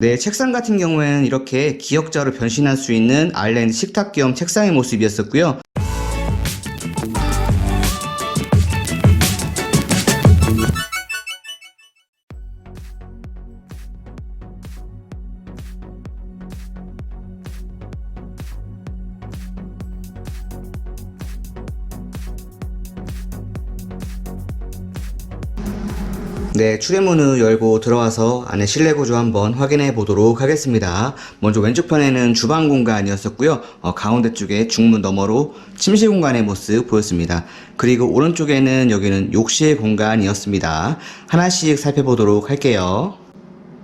네, 책상 같은 경우에는 이렇게 기역자로 변신할 수 있는 아일랜드 식탁 겸 책상의 모습이었었고요. 네, 출입문을 열고 들어와서 안에 실내 구조 한번 확인해 보도록 하겠습니다. 먼저 왼쪽 편에는 주방 공간이었었고요. 어, 가운데 쪽에 중문 너머로 침실 공간의 모습 보였습니다. 그리고 오른쪽에는 여기는 욕실 공간이었습니다. 하나씩 살펴보도록 할게요.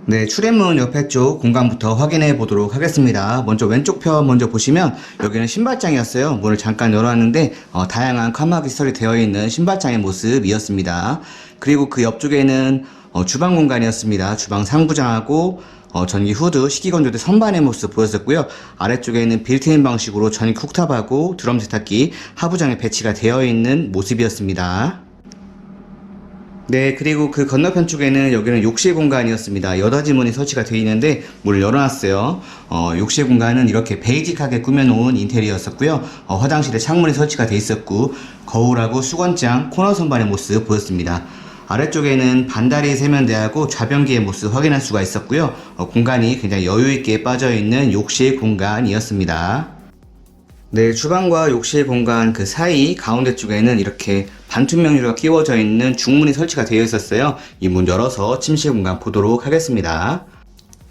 네, 출입문 옆에 쪽 공간부터 확인해 보도록 하겠습니다. 먼저 왼쪽 편 먼저 보시면 여기는 신발장이었어요. 문을 잠깐 열어놨는데 어, 다양한 시설이 되어 있는 신발장의 모습이었습니다. 그리고 그 옆쪽에는 어, 주방 공간이었습니다. 주방 상부장하고 어, 전기 후드, 식기건조대 선반의 모습 보였었고요. 아래쪽에는 빌트인 방식으로 전기 쿡탑하고 드럼 세탁기 하부장에 배치가 되어 있는 모습이었습니다. 네, 그리고 그 건너편 쪽에는 여기는 욕실 공간이었습니다. 여닫이 문이 설치가 되어 있는데 문을 열어놨어요. 어, 욕실 공간은 이렇게 베이직하게 꾸며놓은 인테리어였었고요. 어, 화장실에 창문이 설치가 되어 있었고 거울하고 수건장, 코너 선반의 모습 보였습니다. 아래쪽에는 반다리 세면대하고 좌변기의 모습 확인할 수가 있었고요. 어, 공간이 굉장히 여유 있게 빠져 있는 욕실 공간이었습니다. 네, 주방과 욕실 공간 그 사이 가운데 쪽에는 이렇게 반투명 유리가 끼워져 있는 중문이 설치가 되어 있었어요. 이 문 열어서 침실 공간 보도록 하겠습니다.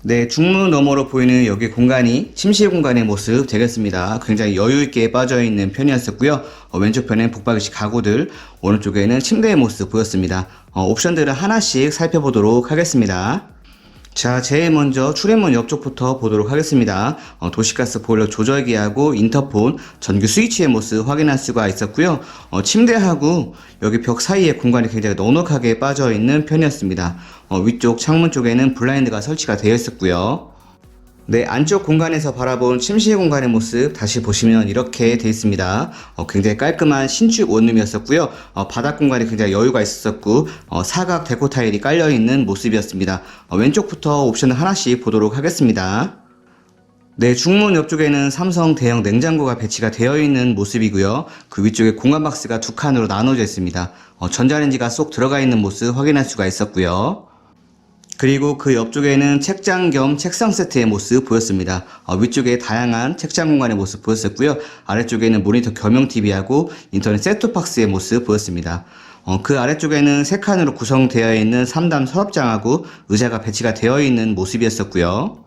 네, 중문 너머로 보이는 여기 공간이 침실 공간의 모습 되겠습니다. 굉장히 여유있게 빠져있는 편이었었고요. 어, 왼쪽 편엔 북박이식 가구들, 오른쪽에는 침대의 모습 보였습니다. 어, 옵션들을 하나씩 살펴보도록 하겠습니다. 자, 제일 먼저 출입문 옆쪽부터 보도록 하겠습니다. 어, 도시가스 보일러 조절기하고 인터폰, 전기 스위치의 모습 확인할 수가 있었고요. 어, 침대하고 여기 벽 사이에 공간이 굉장히 넉넉하게 빠져 있는 편이었습니다. 어, 위쪽 창문 쪽에는 블라인드가 설치가 되어 있었고요. 네, 안쪽 공간에서 바라본 침실 공간의 모습 다시 보시면 이렇게 되어 있습니다. 어, 굉장히 깔끔한 신축 원룸이었었고요. 어, 바닥 공간이 굉장히 여유가 있었고 어, 사각 데코 타일이 깔려 있는 모습이었습니다. 어, 왼쪽부터 옵션을 하나씩 보도록 하겠습니다. 네, 중문 옆쪽에는 삼성 대형 냉장고가 배치가 되어 있는 모습이고요. 그 위쪽에 공간 박스가 두 칸으로 나눠져 있습니다. 어, 전자레인지가 쏙 들어가 있는 모습 확인할 수가 있었고요. 그리고 그 옆쪽에는 책장 겸 책상 세트의 모습 보였습니다. 어, 위쪽에 다양한 책장 공간의 모습 보였었고요. 아래쪽에는 모니터 겸용 TV하고 인터넷 셋톱박스의 모습 보였습니다. 어, 그 아래쪽에는 세 칸으로 구성되어 있는 3단 서랍장하고 의자가 배치가 되어 있는 모습이었었고요.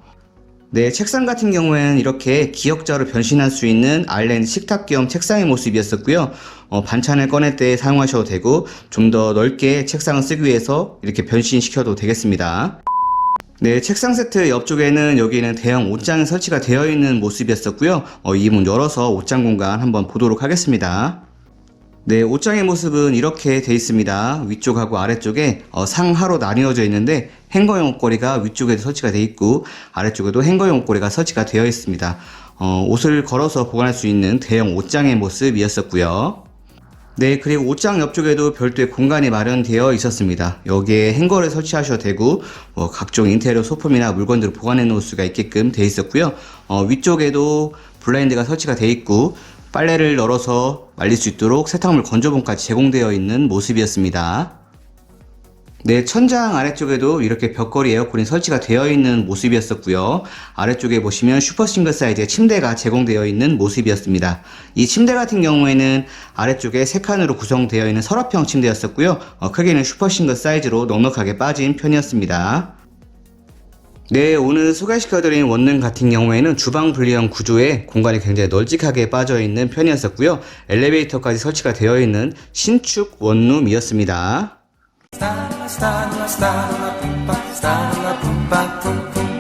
네, 책상 같은 경우에는 이렇게 기역자로 변신할 수 있는 아일랜드 식탁 겸 책상의 모습이었었고요. 어, 반찬을 꺼낼 때 사용하셔도 되고 좀 더 넓게 책상을 쓰기 위해서 이렇게 변신시켜도 되겠습니다. 네, 책상 세트 옆쪽에는 여기는 대형 옷장이 설치가 되어 있는 모습이었었고요. 어, 이 문 열어서 옷장 공간 한번 보도록 하겠습니다. 네, 옷장의 모습은 이렇게 돼 있습니다. 위쪽하고 아래쪽에 어, 상하로 나뉘어져 있는데 행거용 옷걸이가 위쪽에도 설치가 돼 있고 아래쪽에도 행거용 옷걸이가 설치가 되어 있습니다. 어, 옷을 걸어서 보관할 수 있는 대형 옷장의 모습이었었고요. 네, 그리고 옷장 옆쪽에도 별도의 공간이 마련되어 있었습니다. 여기에 행거를 설치하셔도 되고, 뭐 각종 인테리어 소품이나 물건들을 보관해 놓을 수가 있게끔 되어 있었고요. 어, 위쪽에도 블라인드가 설치가 되어 있고, 빨래를 널어서 말릴 수 있도록 세탁물 건조봉까지 제공되어 있는 모습이었습니다. 네, 천장 아래쪽에도 이렇게 벽걸이 에어컨이 설치가 되어 있는 모습이었었고요. 아래쪽에 보시면 슈퍼 싱글 사이즈의 침대가 제공되어 있는 모습이었습니다. 이 침대 같은 경우에는 아래쪽에 세 칸으로 구성되어 있는 서랍형 침대였었고요. 어, 크기는 슈퍼 싱글 사이즈로 넉넉하게 빠진 편이었습니다. 네, 오늘 소개시켜드린 원룸 같은 경우에는 주방 분리형 구조에 공간이 굉장히 널찍하게 빠져 있는 편이었었고요. 엘리베이터까지 설치가 되어 있는 신축 원룸이었습니다. Sta, sta, sta, sta, sta, està, sta, sta, sta, pum.